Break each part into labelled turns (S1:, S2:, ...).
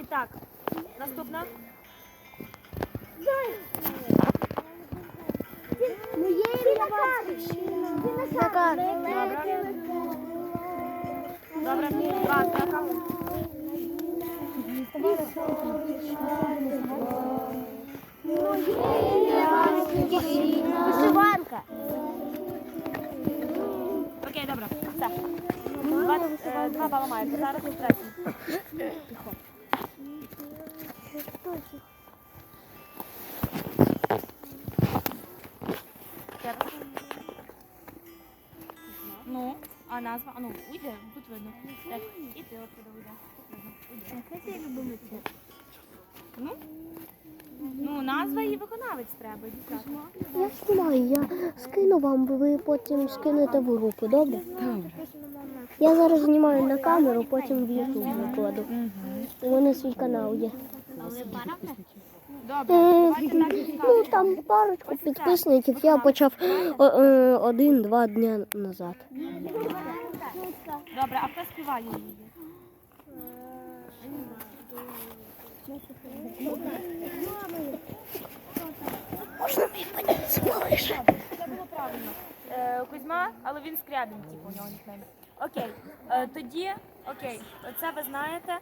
S1: І так, наступна. Добре. Добре. Ладно,
S2: Вишиванка.
S1: Окей, добре. Все. Два, е, два бала маєте. Зараз третій. Ще раз. Ну, а назва? А ну, уйди, тут видно. Так, і ти отсюди уйди. Тут видно. Уйди. Ну? Ну, назва і виконавець треба, дівчата.
S2: Я знімаю, я скину вам, бо ви потім скинете в групу, добре? Я зараз знімаю на камеру, потім в YouTube викладу. У мене свій канал є. Е, Ну там парочку підписників я почав е, один-два дня назад.
S1: Добре, а хто співає її?
S2: Можна мені подивитися, малиш?
S1: Це було правильно. Е, Кузьма, але він скрябін, типу, у нього нікнейм. Окей. Тоді, окей, це ви знаєте.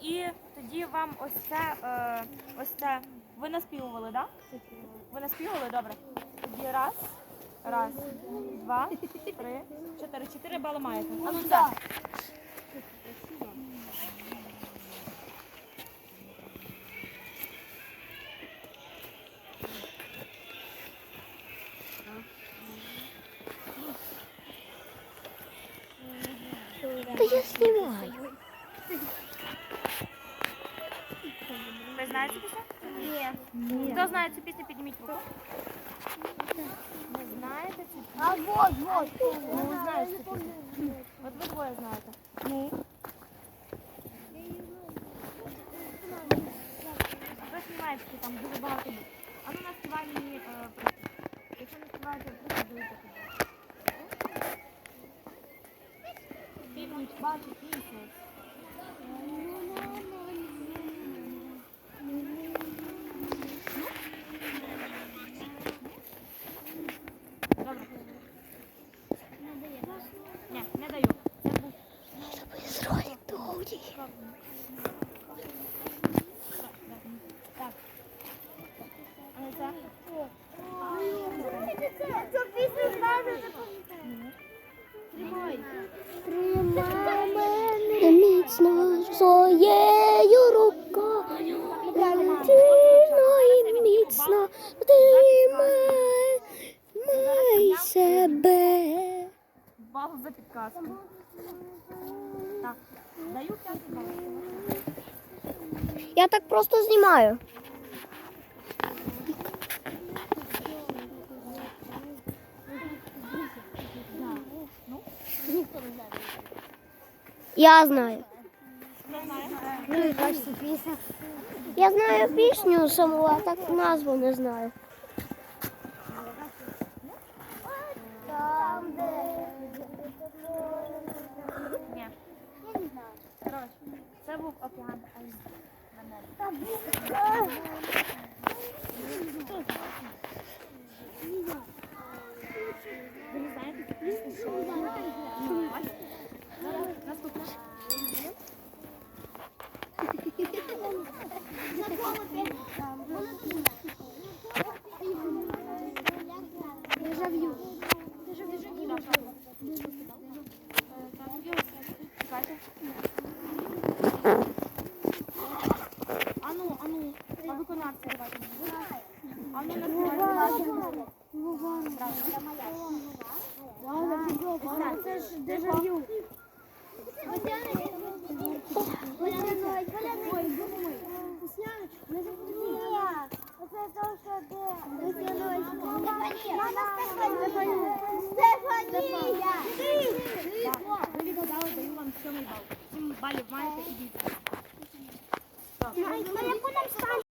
S1: І тоді вам ось це, е, ось це. Ви наспівували, так? Да? Ви наспівували? Добре. Тоді раз, раз, два, три, чотири. Чотири бали маєте. А ну це.
S2: Та я знімаю.
S1: Ви знаєте цю пісню? Ні. Хто знає цю пісню, підніміть руку. Не знаєте цю пісню?
S2: А вот, вот.
S1: Ну, не знаєш цю пісню. От ви двоє знаєте. Ну. Хто співає, що там дуже багато букв. А ну наспівай мені е, приспів. Якщо не співаєте приспів, дивіться туди. Північ бачить місяць.
S2: Тримай мене міцно своєю рукою. Тримно і міцно тримай май себе.
S1: Бал за підказку. Так. Даю п'ятий.
S2: Я так просто знімаю. Я знаю. Я знаю пісню саму, а так назву не знаю.
S1: Ні. Коротше, це був океан
S2: дежавю. Стефанія!
S1: Стефанія! даю вам сьомий бал. Сім балів маєте, ідіть.
S2: Яку